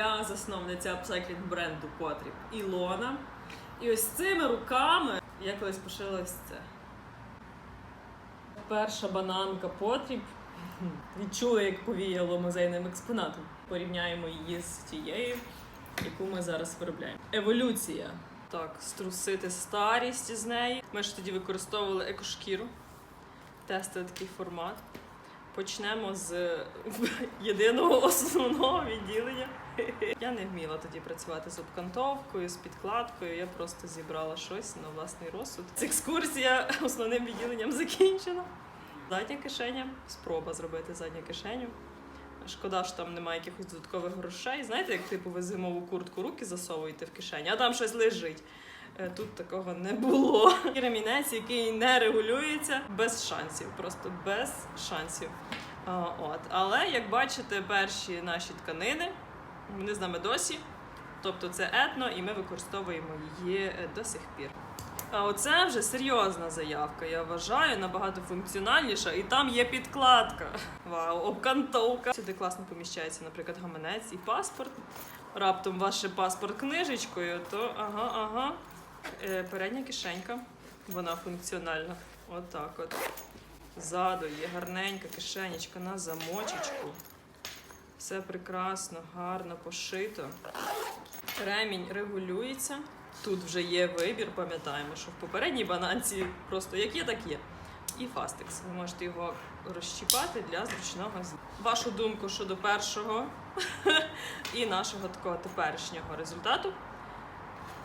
Я засновниця апсайклінг бренду Потріб Ілона. І ось цими руками я колись пошила це. Перша бананка Потріб. Відчула, як повіяло музейним експонатом. Порівняємо її з тією, яку ми зараз виробляємо. Еволюція. Так, струсити старість з неї. Ми ж тоді використовували екошкіру. Тестили такий формат. Почнемо з єдиного основного відділення. Я не вміла тоді працювати з обкантовкою, з підкладкою. Я просто зібрала щось на власний розсуд. Ця екскурсія основним відділенням закінчена. Задня кишеня, спроба зробити задню кишеню. Шкода, що там немає якихось додаткових грошей. Знаєте, як типу ви зимову куртку руки засовуєте в кишені, а там щось лежить. Е, Тут такого не було. Ремінець, який не регулюється, без шансів, просто без шансів. От. Але як бачите, перші наші тканини вони з нами досі. Тобто це етно, і ми використовуємо її е, до сих пір. А оце вже серйозна заявка, я вважаю, набагато функціональніша, і там є підкладка. Вау, обкантовка. Сюди класно поміщається, наприклад, гаманець і паспорт. Раптом ваш паспорт книжечкою, то ага, ага. Е, передня кишенька, вона функціональна. Отак от. Ззаду є гарненька кишенечка на замочечку. Все прекрасно, гарно пошито. Ремінь регулюється. Тут вже є вибір, пам'ятаємо, що в попередній бананці просто як є, так є. І фастекс. Ви можете його розщіпати для зручного Вашу думку щодо першого і нашого такого теперішнього результату